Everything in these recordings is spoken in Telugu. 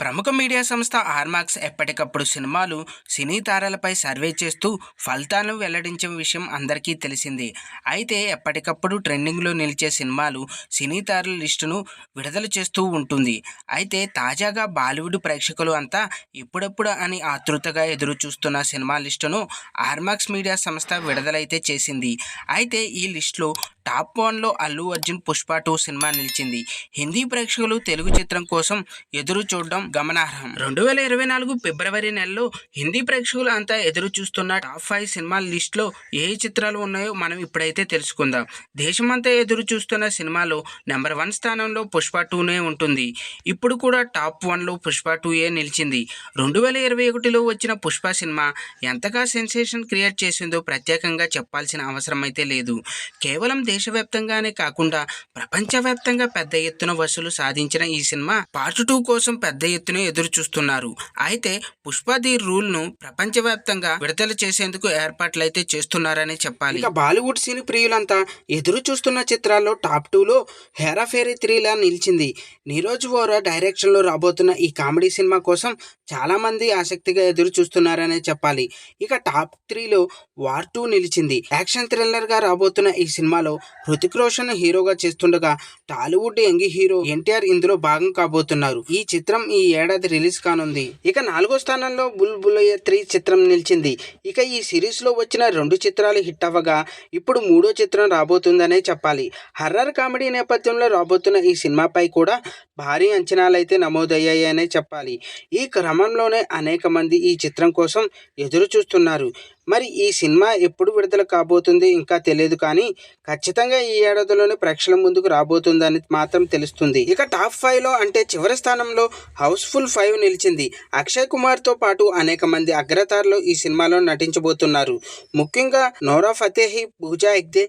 ప్రముఖ మీడియా సంస్థ ఆర్మాక్స్ ఎప్పటికప్పుడు సినిమాలు సినీ తారాలపై సర్వే చేస్తూ ఫలితాలను వెల్లడించే విషయం అందరికీ తెలిసిందే. అయితే ఎప్పటికప్పుడు ట్రెండింగ్లో నిలిచే సినిమాలు సినీ తారల లిస్టును విడుదల చేస్తూ ఉంటుంది. అయితే తాజాగా బాలీవుడ్ ప్రేక్షకులు అంతా ఇప్పుడెప్పుడు అని ఆతృతగా ఎదురు చూస్తున్న సినిమా లిస్టును ఆర్మాక్స్ మీడియా సంస్థ విడుదలైతే చేసింది. అయితే ఈ లిస్టులో టాప్ వన్లో అల్లు అర్జున్ పుష్ప టూ సినిమా నిలిచింది. హిందీ ప్రేక్షకులు తెలుగు చిత్రం కోసం ఎదురు చూడడం గమనార్హం. రెండు వేల ఇరవై నాలుగు ఫిబ్రవరి నెలలో హిందీ ప్రేక్షకులు అంతా ఎదురు చూస్తున్న టాప్ ఫైవ్ సినిమాల లిస్టులో ఏ చిత్రాలు ఉన్నాయో మనం ఇప్పుడైతే తెలుసుకుందాం. దేశమంతా ఎదురు చూస్తున్న సినిమాలో నెంబర్ వన్ స్థానంలో పుష్ప టూనే ఉంటుంది. ఇప్పుడు కూడా టాప్ వన్లో పుష్ప టూ ఏ నిలిచింది. రెండు వేల ఇరవై ఒకటిలో వచ్చిన పుష్ప సినిమా ఎంతగా సెన్సేషన్ క్రియేట్ చేసిందో ప్రత్యేకంగా చెప్పాల్సిన అవసరం అయితే లేదు. కేవలం దేశవ్యాప్తంగానే కాకుండా ప్రపంచవ్యాప్తంగా పెద్ద ఎత్తున వసూలు సాధించిన ఈ సినిమా పార్ట్ టూ కోసం పెద్ద ఎత్తున ఎదురు చూస్తున్నారు అయితే పుష్ప ది రూల్ను ప్రపంచవ్యాప్తంగా విడుదల చేసేందుకు ఏర్పాట్లు అయితే చేస్తున్నారని చెప్పాలి. ఇక బాలీవుడ్ సినీ ప్రియులంతా ఎదురు చూస్తున్న చిత్రాల్లో టాప్ టూలో హేరాఫేరీ త్రీలా నిలిచింది. నీరోజ్ వోరా డైరెక్షన్లో రాబోతున్న ఈ కామెడీ సినిమా కోసం చాలామంది ఆసక్తిగా ఎదురు చూస్తున్నారనే చెప్పాలి. ఇక టాప్ త్రీలో వార్ టూ నిలిచింది. యాక్షన్ థ్రిల్లర్గా రాబోతున్న ఈ సినిమాలో హృతిక్ రోషన్ హీరోగా చేస్తుండగా టాలీవుడ్ యంగ్ హీరో ఎన్టీఆర్ ఇందులో భాగం కాబోతున్నారు. ఈ చిత్రం ఈ ఏడాది రిలీజ్ కానుంది. ఇక నాలుగో స్థానంలో బుల్ బులయ్య త్రీ చిత్రం నిలిచింది. ఇక ఈ సిరీస్లో వచ్చిన రెండు చిత్రాలు హిట్ అవ్వగా ఇప్పుడు మూడో చిత్రం రాబోతుందనే చెప్పాలి. హర్రర్ కామెడీ నేపథ్యంలో రాబోతున్న ఈ సినిమాపై కూడా భారీ అంచనాలైతే నమోదయ్యాయి అనే చెప్పాలి. ఈ క్రమంలోనే అనేక మంది ఈ చిత్రం కోసం ఎదురు చూస్తున్నారు మరి ఈ సినిమా ఎప్పుడు విడుదల కాబోతుంది ఇంకా తెలియదు కానీ ఖచ్చితంగా ఈ ఏడాదిలోనే ప్రేక్షకుల ముందుకు రాబోతుందని మాత్రం తెలుస్తుంది. ఇక టాప్ ఫైవ్లో అంటే చివరి స్థానంలో హౌస్ఫుల్ ఫైవ్ నిలిచింది. అక్షయ్ కుమార్తో పాటు అనేక మంది అగ్రతారులు ఈ సినిమాలో నటించబోతున్నారు. ముఖ్యంగా నోరా ఫతేహి పూజా హెగ్దే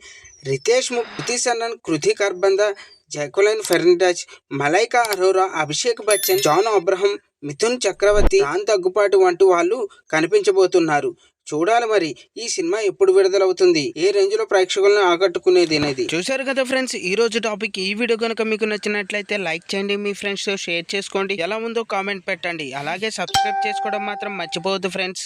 రితేష్ ము Kriti Sanon Kriti Kharbanda Jacqueline Fernandez Malaika Arora Abhishek Bachchan John Abraham Mithun Chakraborty Rana Daggubati వంటి వాళ్ళు కనిపించబోతున్నారు. చూడాలి మరి ఈ సినిమా ఎప్పుడు విడుదలవుతుంది? ఏ రేంజ్లో ప్రేక్షకులను ఆకట్టుకునేది అనేది? చూశారు కదా ఫ్రెండ్స్ ఈ రోజు టాపిక్ ఈ వీడియో కనుక మీకు నచ్చినట్లయితే లైక్ చేయండి మీ ఫ్రెండ్స్తో షేర్ చేసుకోండి. ఎలా ఉందో కామెంట్ పెట్టండి. అలాగే సబ్స్క్రైబ్ చేసుకోవడం మాత్రం మర్చిపోవద్దు ఫ్రెండ్స్.